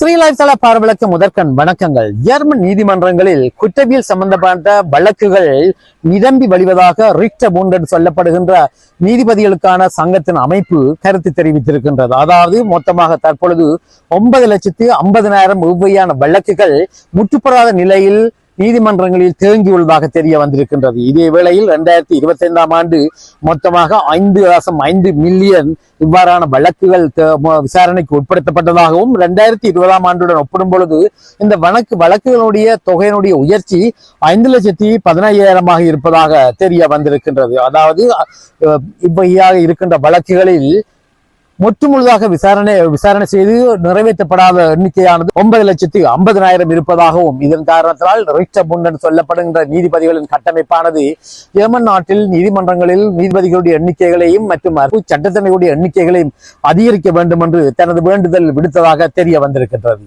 ஸ்ரீலாய்தள பார்வலுக்கு முதற்கண் வணக்கங்கள். ஜெர்மன் நீதிமன்றங்களில் குற்றவியல் சம்பந்தப்பட்ட வழக்குகள் நிரம்பி வழிவதாக ரிக்ட என்று சொல்லப்படுகின்ற நீதிபதிகளுக்கான சங்கத்தின் அமைப்பு கருத்து தெரிவித்திருக்கின்றது. அதாவது மொத்தமாக தற்பொழுது ஒன்பது லட்சத்து ஐம்பதனாயிரம் ரூபாயான வழக்குகள் முற்றுப்பெறாத நிலையில் நீதிமன்றங்களில் தேங்கியுள்ளதாக தெரிய வந்திருக்கின்றது இதே வேளையில் இரண்டாயிரத்தி இருபத்தி ஐந்தாம் ஆண்டு மொத்தமாக ஐந்து தசம் ஐந்து மில்லியன் இவ்வாறான வழக்குகள் விசாரணைக்கு உட்படுத்தப்பட்டதாகவும் இரண்டாயிரத்தி இருபதாம் ஆண்டுடன் ஒப்பிடும் பொழுது இந்த வழக்கு வழக்குகளுடைய தொகையினுடைய உயர்ச்சி ஐந்து லட்சத்தி பதினையாயிரமாக இருப்பதாக தெரிய வந்திருக்கின்றது அதாவது இவ்வையாக இவ்வகையாக இருக்கின்ற வழக்குகளில் முற்றுமுழுதாக விசாரணை விசாரணை செய்து நிறைவேற்றப்படாத எண்ணிக்கையானது ஒன்பது லட்சத்தி ஐம்பதனாயிரம் இருப்பதாகவும் இதன் காரணத்தால் ரிக்ட புண்டன் சொல்லப்படுகின்ற நீதிபதிகளின் கட்டமைப்பானது ஜெர்மன் நாட்டில் நீதிமன்றங்களில் நீதிபதிகளுடைய எண்ணிக்கைகளையும் மற்றும் அரசு சட்டத்தனையுடைய எண்ணிக்கைகளையும் அதிகரிக்க வேண்டும் என்று தனது வேண்டுதல் விடுத்ததாக தெரிய வந்திருக்கின்றது.